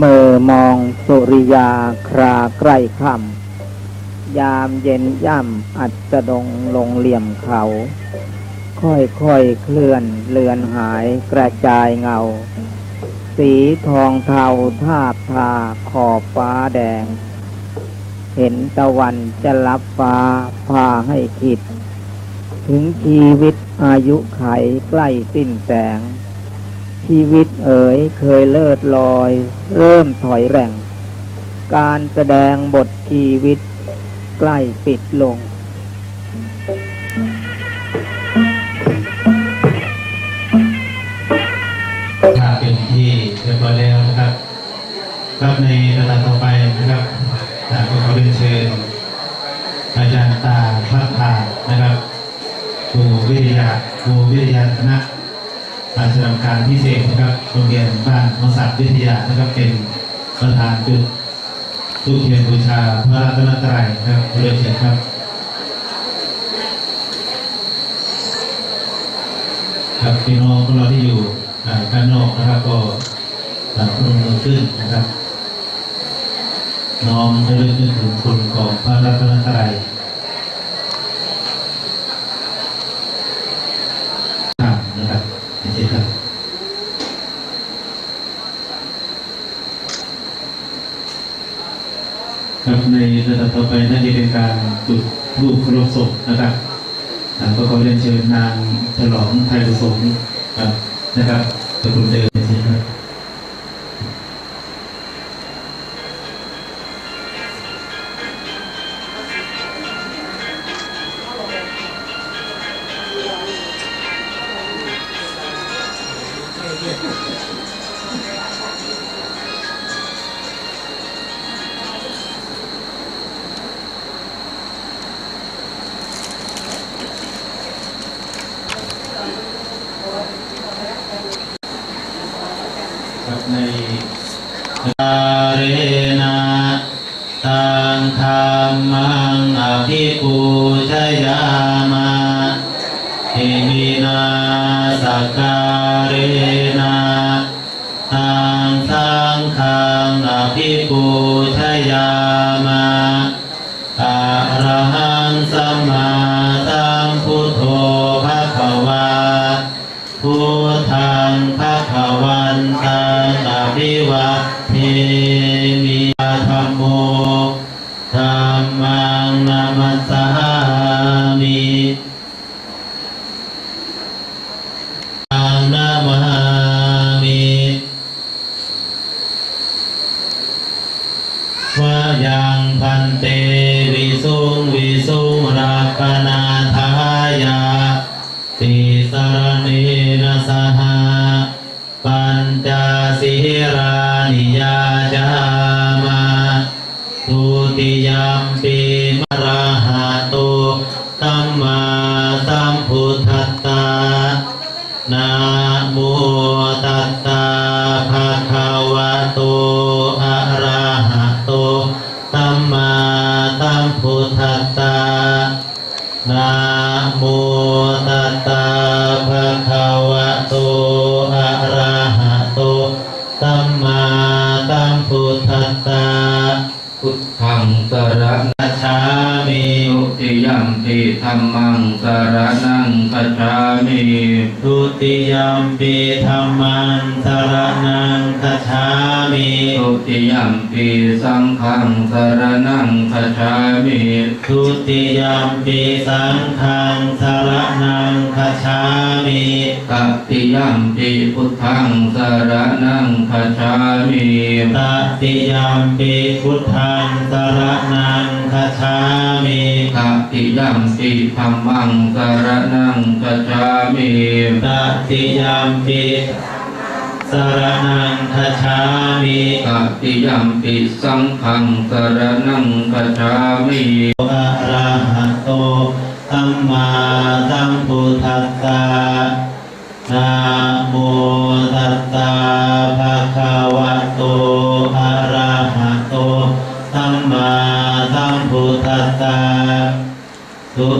เมื่อมองสุริยาคราใกล้ค่ำยามเย็นย่ำอัจจะดงลงเหลี่ยมเขา ค่อยๆเคลื่อนเลือนหายกระจายเงา สีทองเทาทาบทาขอบฟ้าแดง เห็นตะวันจะรับฟ้าพาให้คิด ถึงชีวิตอายุไขใกล้สิ้นแสง ชีวิตเอ๋ยเคยเลิศลอย เริ่มถอยแร่ง การแสดงบทชีวิตใกล้ปิดลง ถ้าเป็นที่เรียบร้อยแล้วนะครับครับในระดับต่อไปนะครับอ่ากขอเรียนเชิญอาจารย์ตาพระพานะครับครูวิทยาครูวิทยาคณะ อาชญากรรมพิเศษนะครับโรงเรียนบ้านมศักดิ์วิทยานะครับเป็นประธานจุดทุกเทียนบูชาพระรัตนตรัยนะครับเรียนเชิญครับครับพี่น้องของเราที่อยู่อ่าด้านนอกนะครับ ก็อ่าพนมมือขึ้นนะครับ น้อมระลึกนึกถึงคุณของพระรัตนตรัยครับนะครับนี่สิครับ ครับในระดับต่อไปน่าจะเป็นการจุดรูปเคารพศพนะครับ อ่าก็ขอเรียนเชิญนางฉ ลองไทยประสงค์ครับนะครับตระกูลเดิม งอภิปูชยามาอิมินาสกการนะตังสังฆังอภิปูชยามาอะระหังสัมมาสัมพุทโธภะคะวาพุทธังภะคะวันตังอภิวะ วายังพันเตวิสุงวิสุ ติยมปีธรรมังสรนังคัจฉามิทุติยัมปิสังฆังสรนังคัจฉามิทุติยมปีสังฆังสรนังคัจฉามิตัติยัมปิพุทธังสรนังคัจฉามิตติยมปีพุทธังสรนัง คัจฉามิตัติยัมปิธรรมังสรนังคัจฉามิตติยมปิสรนังคาชามิตัติยัมปิสังฆังสรนังคัจฉามิอะระหะโตสัมมาสัมพุทธัสสะนะโมตัสสะ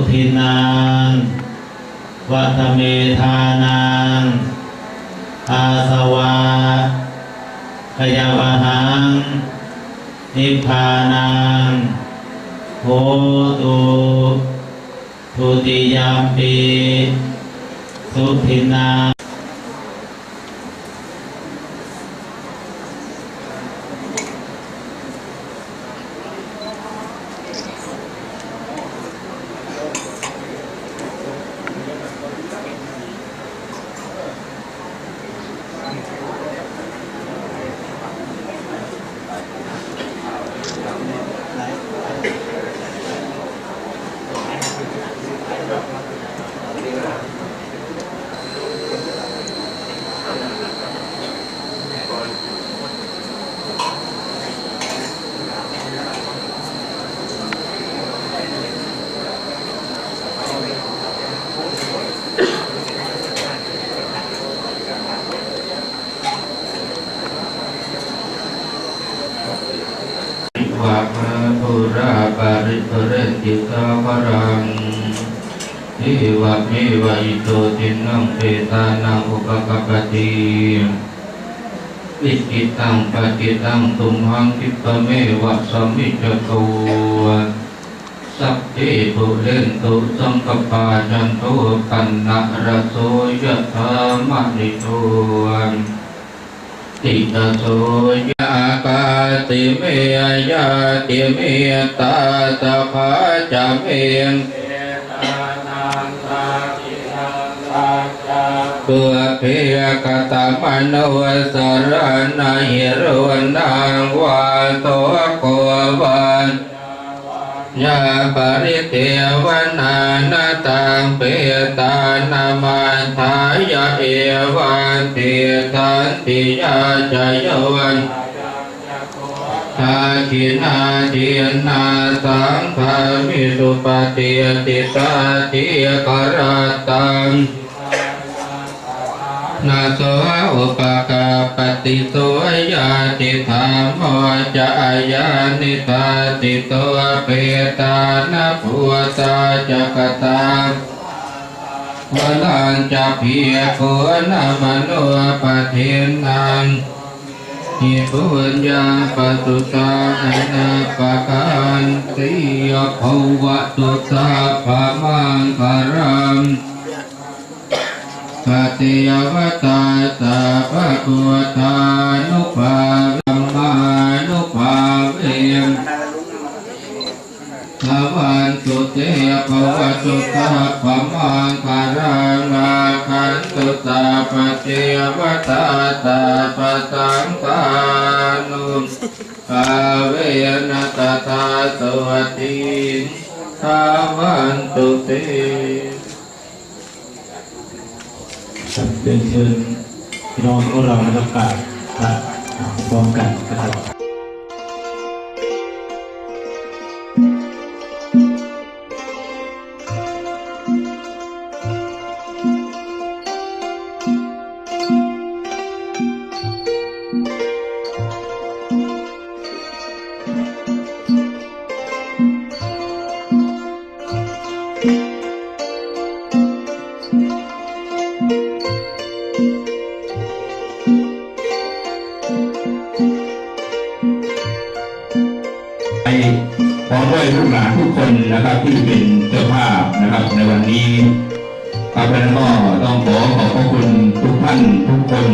ทินังวัตเมธานังอาสวะขยาวหัง นิพพานังโหตุทุติยามปีสุทินา วะพะปุราปาริปุเรนติสาวรังนิวะเมวะอิโตตินังเปตานังอุปกปติวิจิตังปฏิตังตุมหังคิปะเมวะสมิจจโตสัพเพปุเรนตุสังกปาจันโตปันนะระโสยะธามะนิโตติตาโสยากาติเมยาติเมตาตาภาจเม งเพื่อเพียกตามโนสรณะหิรวนางวาโตโกวันยาปริเทวนานาตังเปตานามันทายาเอวันติทันติยาจายวันทาคินาเทิยนาสังฆามิสุปฏิยติสาติกรตัง นาโสอุปกาปฏิโสยาติธรรมโมจะอายานิทาติโตเปตานาภูตาจักตาวลังจะเพียโคนามโนปเทนังหิปุญญาปตุตาอนาปะกันติยภวตุสาภามังคารัง ปฏิยวตาสาภะกุตานุภาลัมมานุภาเวมสวันตุเตภวตุตาภมังคารังอาคันตุตาปฏิยวตาตาปตังกานุภาเวนตตาสวัสดีสาวันตุเต เรียนเชิญพี่น้องของเรานะครับกราบพระพร้อมกันนะครับ ท่านทุกคน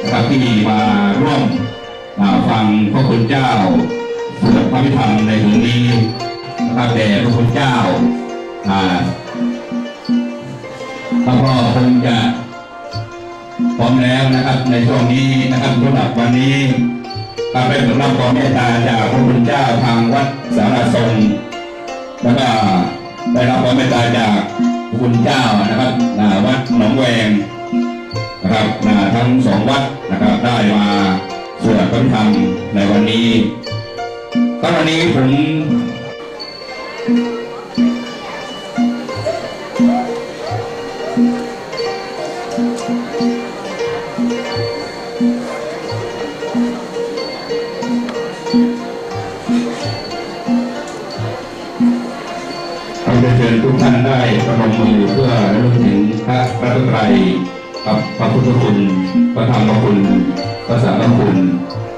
นะครับที่มาร่วมฟังพระคุณเจ้าสวดพระพิธรรมในถึงนี้นะครับแต่พระคุณเจ้าแล้วก็คงจะพร้อมแล้วนะครับ ในช่วงนี้นะครับสำหรับวันนี้ก็เป็นผลรับความเมตตาจากพระคุณเจ้าทางวัดสารทรงแล้วก็ได้รับความเมตตาจากพระคุณเจ้านะครับวัดหนองแวง นะครับทั้งสองวัดนะครับได้มาสวดพระธรรมในวันนี้ก็วันนี้ผมเราจะเชิญทุกท่านได้ประนมมือเพื่อระลึกถึงพระรัตนตรัย ระพุทธคุณพระธรรมคุณพระสังฆคุณ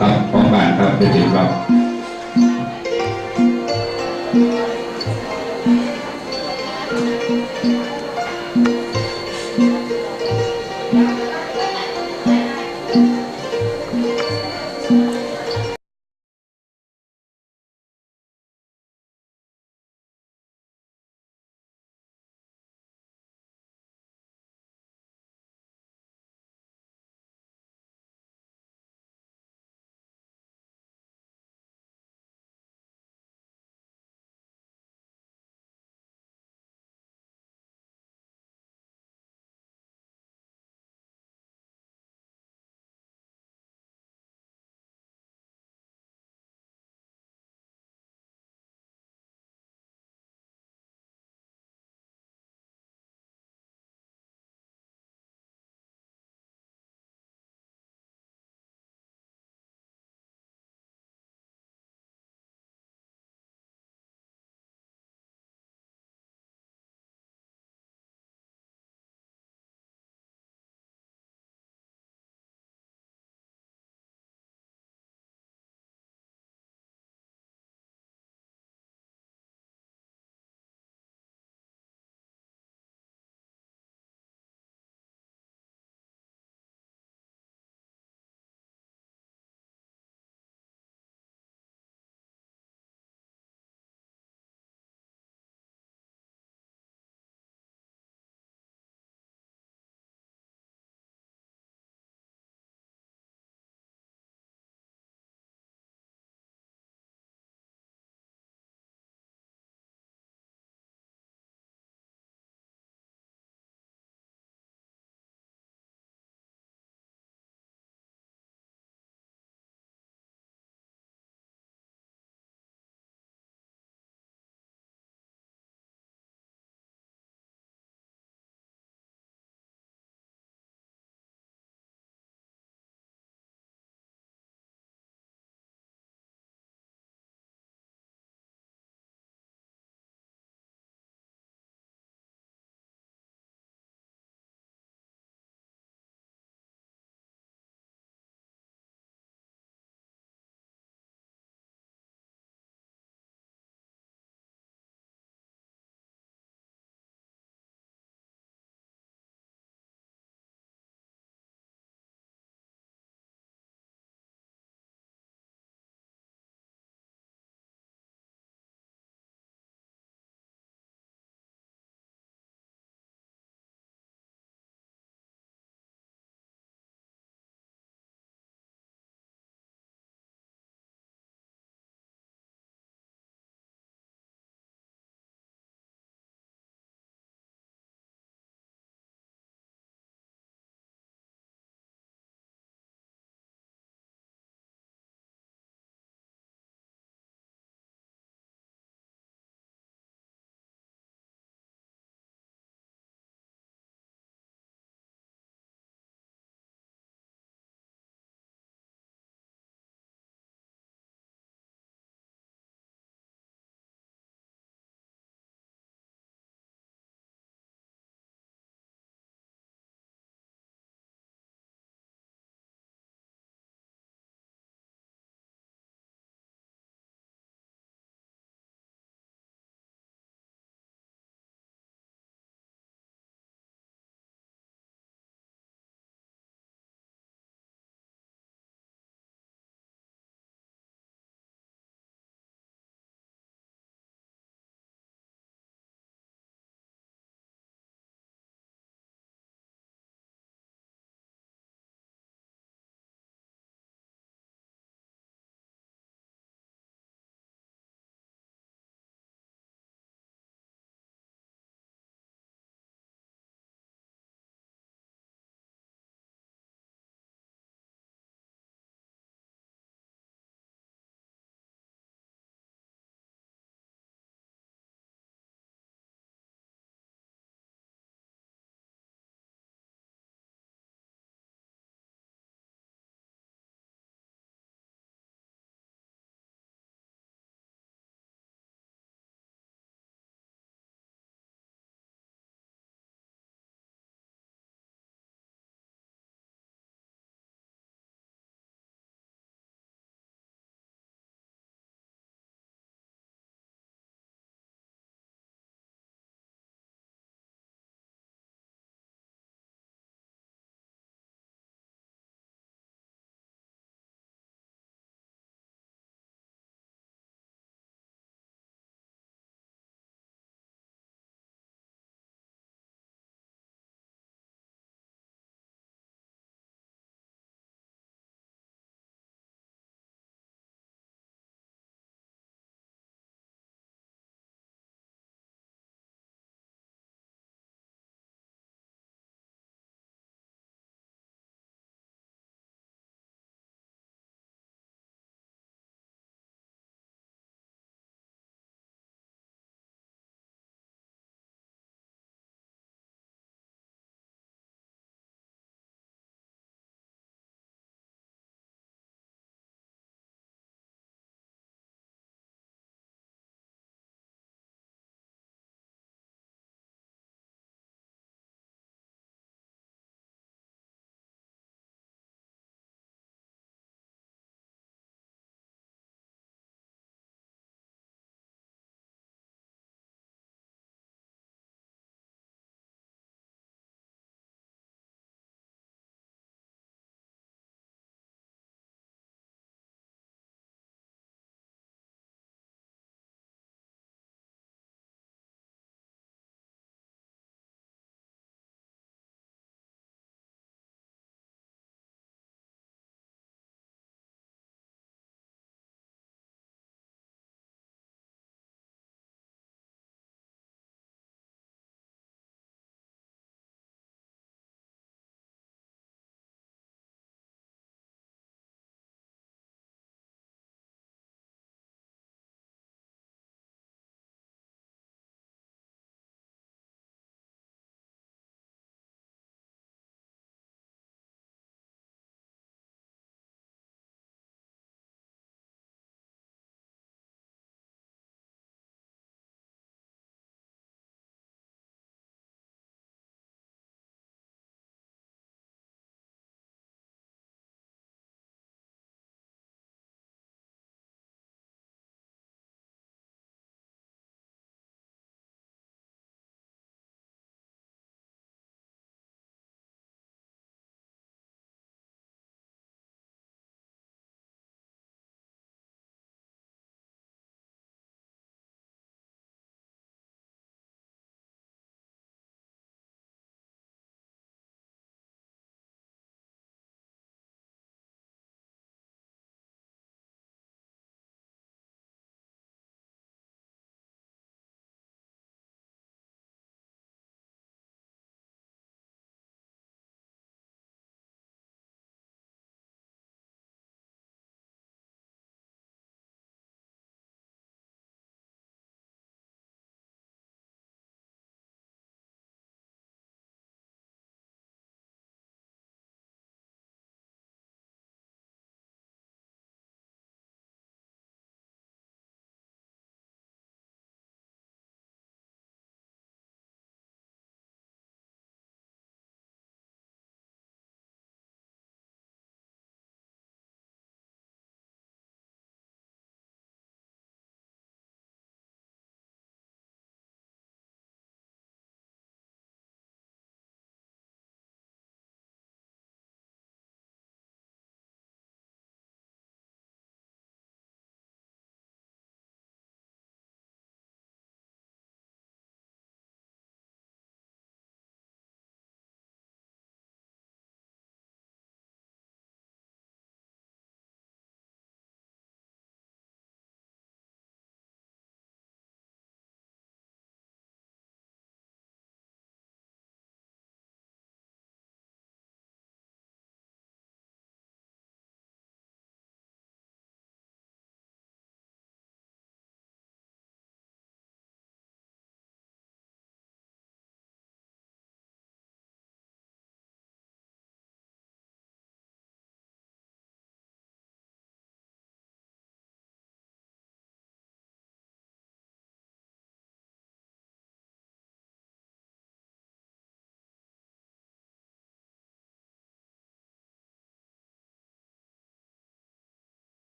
ครับของบ้านครับเป็นสิครับ